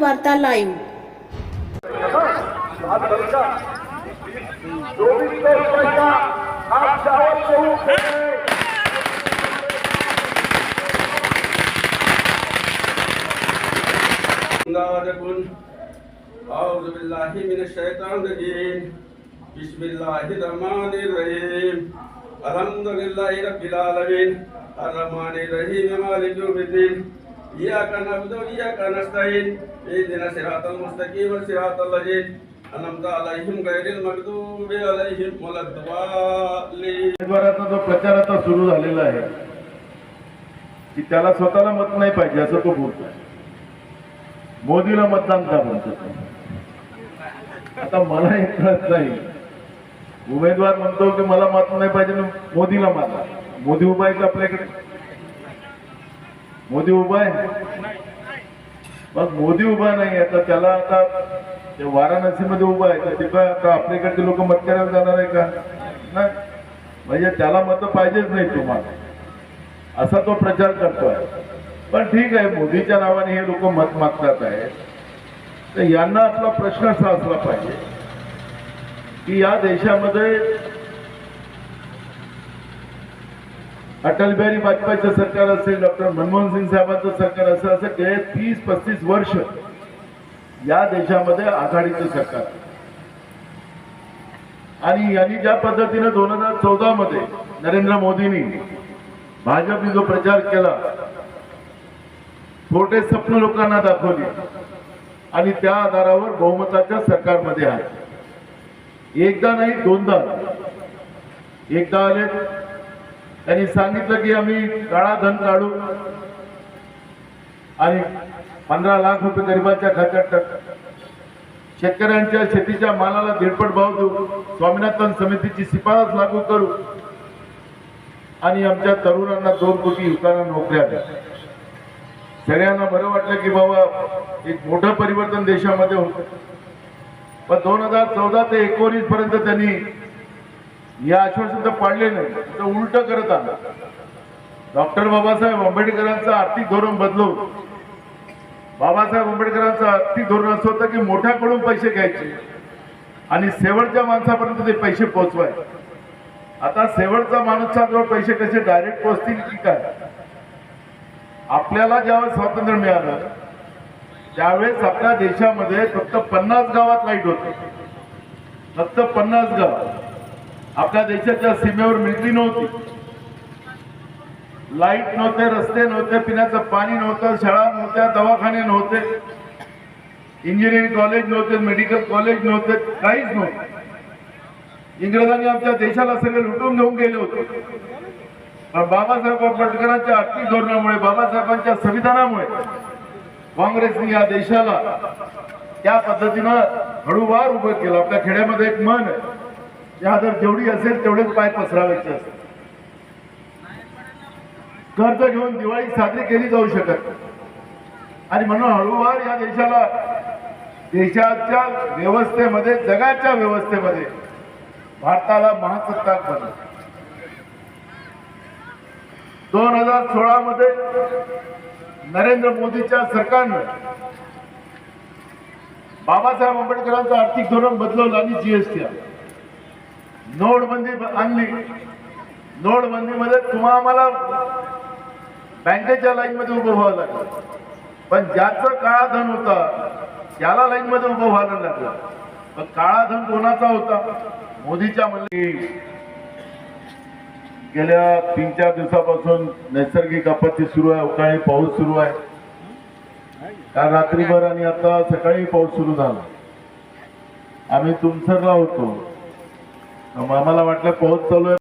वार्ता लाईव्ह نادكن أعوذ بالله من الشيطان الرجيم بسم الله الرحمن الرحيم الحمد لله رب العالمين الرحمن الرحيم مالك يوم الدين जो। प्रचार आता सुरू झालेला आहे की त्याला स्वतःला मत नाही पाहिजे असं तो बोलतो मोदीला मतदान का म्हणतो आता मला एक नाही. उमेदवार म्हणतो की मला मत नाही पाहिजे मोदीला मारला मोदी उभा आहे आपल्याकडे? मोदी उभा आहे. मग मोदी उभा नाही आता त्याला आता वाराणसीमध्ये उभा आहे. तर तिथं आता आपल्याकडचे लोक मत करायला जाणार आहे का? नाही. म्हणजे त्याला मत पाहिजेच नाही तुम्हाला. असा तो प्रचार करतोय. पण ठीक आहे मोदीच्या नावाने हे लोक मत मागतात आहे. तर यांना आपला प्रश्न असा असला पाहिजे की या देशामध्ये अटल बिहारी वाजपेयीचं सरकार असेल डॉक्टर मनमोहन सिंग साहेबांचं सरकार असेल असं गेले तीस पस्तीस वर्ष या देशामध्ये आघाडीचं सरकार आणि यांनी ज्या पद्धतीने दोन हजार चौदा मध्ये नरेंद्र मोदींनी भाजपने जो प्रचार केला छोटे स्वप्न लोकांना दाखवली आणि त्या आधारावर बहुमताच्या सरकारमध्ये आहे एकदा नाही दोनदा. एकदा आले त्यांनी सांगितलं की आम्ही काळा धन काढू आणि पंधरा लाख रुपये गरिबांच्या खात्यात शेतकऱ्यांच्या शेतीच्या मालाला दीडपट भाव देऊ. स्वामीनाथन समितीची शिफारस लागू करू. आणि आमच्या तरुणांना दोन कोटी युवकांना नोकऱ्या द्या. सगळ्यांना बरं वाटलं की बाबा एक मोठं परिवर्तन देशामध्ये होतं. पण दोन हजार चौदा ते एकोणीस पर्यंत त्यांनी या आश्वासन तर पाळले नाही. तर उलट करत आलं. डॉक्टर बाबासाहेब आंबेडकरांचं आर्थिक धोरण बदलवलं बाबासाहेब आंबेडकरांचं आर्थिक धोरण असं होतं की मोठ्याकडून पैसे घ्यायचे आणि शेवटच्या माणसापर्यंत ते पैसे पोहोचवायचे. आता शेवटचा माणूसचा जवळ पैसे कसे डायरेक्ट पोहोचतील की काय? आपल्याला ज्यावेळेस स्वातंत्र्य मिळालं त्यावेळेस आपल्या देशामध्ये फक्त पन्नास गावात लाइट होते. फक्त पन्नास गाव. आपल्या देशाच्या सीमेवर मिळती नव्हती. लाइट नव्हते रस्ते नव्हते पिण्याचं पाणी नव्हतं शाळा नव्हत्या दवाखाने नव्हते इंजिनिअरिंग कॉलेज नव्हते मेडिकल कॉलेज नव्हते काहीच नव्हते. इंग्रजांनी आमच्या देशाला सगळे लुटून घेऊन गेले होते. पण बाबासाहेब आंबेडकरांच्या आर्थिक धोरणामुळे बाबासाहेबांच्या संविधानामुळे काँग्रेसने या देशाला त्या पद्धतीनं हळूवार उभं केलं. आपल्या खेड्यामध्ये एक मन आहे. या जर जेवढी असेल तेवढेच पाय पसरावायचे असतात कर्ज घेऊन दिवाळी साजरी केली जाऊ शकत आणि म्हणून हळूहळू या देशाला देशाच्या व्यवस्थेमध्ये जगाच्या व्यवस्थेमध्ये भारताला महासत्ताक बनलं. दोन हजार सोळा मध्ये नरेंद्र मोदीच्या सरकारनं बाबासाहेब आंबेडकरांचं आर्थिक धोरण बदलवलं आणि जीएसटी नोटबंदी आणली. नोटबंदीमध्ये तुम्हा आम्हाला बँकेच्या लाईनमध्ये उभं व्हावं लागलं. पण ज्याचं काळा धन होता त्याला लाईनमध्ये उभं व्हायला लागलं. पण काळा धन कोणाचा होता? मोदीच्या म्हणले गेल्या तीन चार दिवसापासून नैसर्गिक आपत्ती सुरू आहे अवकाळी पाऊस सुरू आहे. काल रात्रीभर आणि आता सकाळी पाऊस सुरू झाला. आम्ही तुमसरला होतो. आम्हाला वाटलं पाऊस चालू आहे